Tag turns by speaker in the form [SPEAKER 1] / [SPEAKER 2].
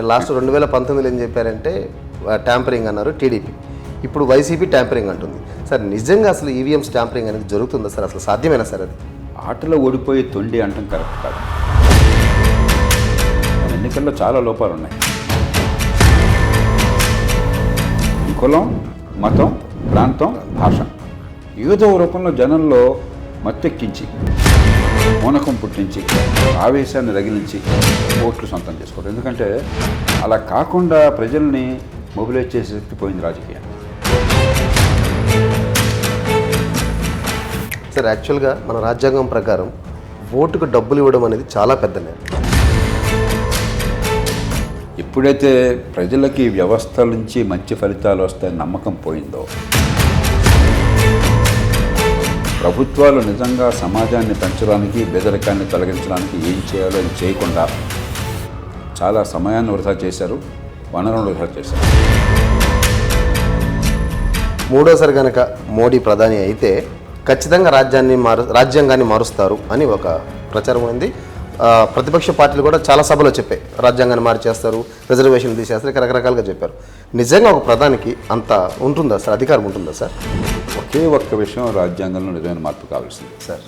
[SPEAKER 1] అంటే లాస్ట్ రెండు వేల పంతొమ్మిదిలో ఏం చెప్పారంటే ట్యాంపరింగ్ అన్నారు టీడీపీ. ఇప్పుడు వైసీపీ ట్యాంపరింగ్ అంటుంది. సార్ నిజంగా అసలు ఈవీఎంస్ ట్యాంపరింగ్ అనేది జరుగుతుందా సార్? అసలు సాధ్యమేనా సార్ అది?
[SPEAKER 2] ఆటలో ఓడిపోయి తొండి అంటాం కరెక్ట్ కాదు. ఎన్నికల్లో చాలా లోపాలు ఉన్నాయి. కులం మతం ప్రాంతం భాష. ఏదో రూపంలో జనంలో మత్తెక్కించి మూనకం పుట్టించి ఆవేశాన్ని రగిలించి ఓట్లు సొంతం చేసుకోవడం. ఎందుకంటే అలా కాకుండా ప్రజల్ని మొబిలైజ్ చేసే శక్తి పోయింది రాజకీయం
[SPEAKER 1] సార్ యాక్చువల్గా మన రాజ్యాంగం ప్రకారం ఓటుకు డబ్బులు ఇవ్వడం అనేది చాలా పెద్ద నేరం.
[SPEAKER 2] ఎప్పుడైతే ప్రజలకి వ్యవస్థ నుంచి మంచి ఫలితాలు వస్తాయని నమ్మకం పోయిందో ప్రభుత్వాలు నిజంగా సమాజాన్ని పెంచడానికి బెదరికాన్ని తొలగించడానికి ఏం చేయాలో అది చేయకుండా చాలా సమయాన్ని వృధా చేశారు వనరులను వృధా చేశారు.
[SPEAKER 1] మూడోసారి కనుక మోడీ ప్రధాని అయితే ఖచ్చితంగా రాజ్యాన్ని మారు రాజ్యాంగాన్ని మారుస్తారు అని ఒక ప్రచారం ఉంది ప్రతిపక్ష పార్టీలు కూడా చాలా సభలో చెప్పాయి రాజ్యాంగాన్ని మార్చేస్తారు రిజర్వేషన్లు తీసేస్తారు ఇక రకరకాలుగా చెప్పారు. నిజంగా ఒక ప్రధానికి అంత ఉంటుందా సార్? అధికారం ఉంటుందా సార్?
[SPEAKER 2] ఒకే ఒక్క విషయం రాజ్యాంగంలో నిజమైన మార్పు కావాల్సింది.
[SPEAKER 1] సార్.